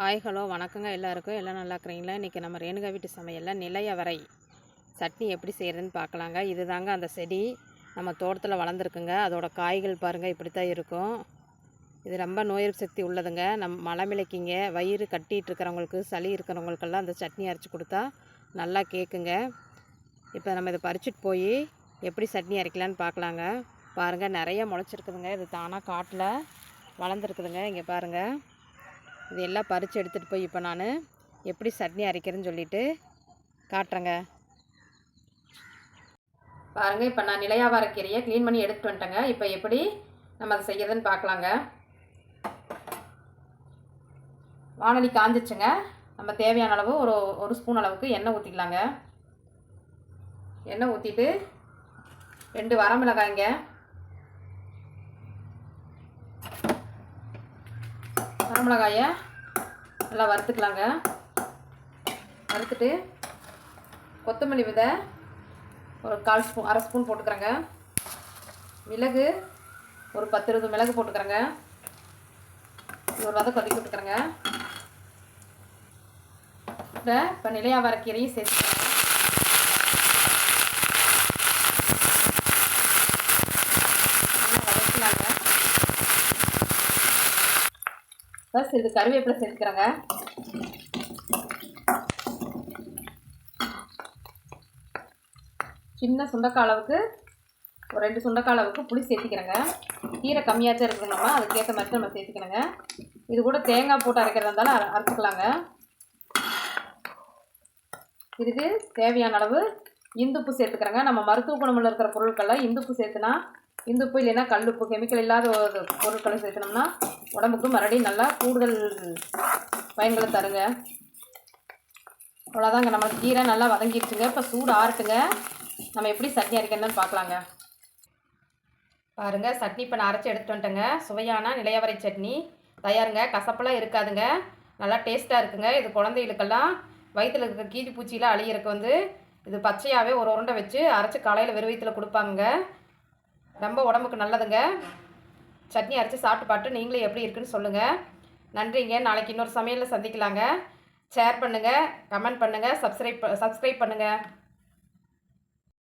Hi hello வணக்கங்க எல்லாருக்கும். எல்லாம் நல்லா இருக்கிறீங்களா? இன்றைக்கி நம்ம ரேணுகா வீட்டு சமையலில் நிலையவரை சட்னி எப்படி செய்கிறதுன்னு பார்க்கலாங்க. இது தாங்க அந்த செடி. நம்ம தோட்டத்தில் வளர்ந்துருக்குங்க. அதோடய காய்கள் பாருங்கள் இப்படி தான் இருக்கும். இது ரொம்ப நோய் எதிர்ப்பு சக்தி உள்ளதுங்க. நம் மலமிளைக்கிங்க வயிறு கட்டிகிட்டு இருக்கிறவங்களுக்கு சளி இருக்கிறவங்களுக்கெல்லாம் அந்த சட்னி அரைச்சி கொடுத்தா நல்லா கேட்குங்க இப்போ நம்ம இதை பறிச்சுட்டு போய் எப்படி சட்னி அரைக்கலான்னு பார்க்கலாங்க. பாருங்கள் நிறைய முளைச்சிருக்குதுங்க. இது தானாக காட்டில் வளர்ந்துருக்குதுங்க. இங்கே பாருங்கள் இது எல்லாம் பறித்து எடுத்துகிட்டு போய் இப்போ நான் எப்படி சட்னி அரைக்கிறேன்னு சொல்லிட்டு காட்டுறேங்க. பாருங்கள் இப்போ நான் நிலையாவார கீரையை க்ளீன் பண்ணி எடுத்துகிட்டு வந்துட்டேங்க. இப்போ எப்படி நம்ம அதை செய்யறதுன்னு பார்க்கலாங்க. வானொலி காஞ்சிச்சுங்க. நம்ம தேவையான அளவு ஒரு ஒரு ஸ்பூன் அளவுக்கு எண்ணெய் ஊற்றிக்கலாங்க எண்ணெய் ஊற்றிட்டு ரெண்டு வரமிளகாய்ங்க. வரமிளகாயை நல்லா வறுத்துக்கலாங்க. வறுத்துட்டு கொத்தமல்லி விதை ஒரு கால் ஸ்பூன் அரை ஸ்பூன் போட்டுக்கிறேங்க. மிளகு ஒரு பத்து இருபது மிளகு போட்டுக்கிறேங்க. ஒரு வதை கொதிக்க விட்டுக்கிறேங்க. இப்போ இப்போ நிலையாவர கீரையும் சேர்த்துக்கிறேன் நல்லா வதக்கலாங்க ப்ளஸ் இது கருவேப்பிலை சேர்த்துக்கிறேங்க. சின்ன சுண்டக்காய் அளவுக்கு ஒரு ரெண்டு சுண்டக்காய் அளவுக்கு புளி சேர்த்திக்கிறேங்க. கீரை கம்மியாக தான் இருக்குது நம்ம அதுக்கேற்ற மாதிரி நம்ம சேர்த்துக்கணுங்க இது கூட தேங்காய் போட்டு அரைக்கிறதா இருந்தாலும் அரை அரைச்சிக்கலாங்க. இதுக்கு தேவையான அளவு இந்துப்பு சேர்த்துக்கிறேங்க. நம்ம மருத்துவ குணமில் இருக்கிற பொருட்களில் இந்துப்பு சேர்த்துனா இந்துப்பு இல்லைன்னா கல்லுப்பு கெமிக்கல் இல்லாத ஒரு பொருட்களை சேர்த்துனோம்னா உடம்புக்கு மறுபடியும் நல்லா கூடுதல் பயன்களை தருங்க. அவ்வளோதாங்க நம்மளுக்கு கீரை நல்லா வதங்கிடுச்சுங்க இப்போ சூடு ஆறுட்டுங்க. நம்ம எப்படி சட்னி அரைக்கணும்னு பார்க்கலாங்க. பாருங்கள் சட்னி இப்போ நான் அரைச்சி எடுத்துட்டு வந்துட்டேங்க. சுவையான நிலையவரை சட்னி. தயாருங்க கசப்பெல்லாம் இருக்காதுங்க. நல்லா டேஸ்ட்டாக இருக்குங்க. இது குழந்தைகளுக்கெல்லாம் வயிற்றில் இருக்க கீதி பூச்சியெலாம் அழியிறக்கு வந்து இது பச்சையாகவே ஒரு உருண்டை வச்சு அரைச்சி காலையில் வெறும் வயிற்றில் கொடுப்பாங்க ரொம்ப உடம்புக்கு நல்லதுங்க. சட்னி அரைச்சி சாப்பிட்டு பார்த்து நீங்களே எப்படி இருக்குன்னு சொல்லுங்கள் நன்றிங்க. நாளைக்கு இன்னொரு சமையலில் சந்திக்கலாங்க. ஷேர் பண்ணுங்கள் கமெண்ட் பண்ணுங்கள் சப்ஸ்கிரைப் சப்ஸ்கிரைப் பண்ணுங்கள்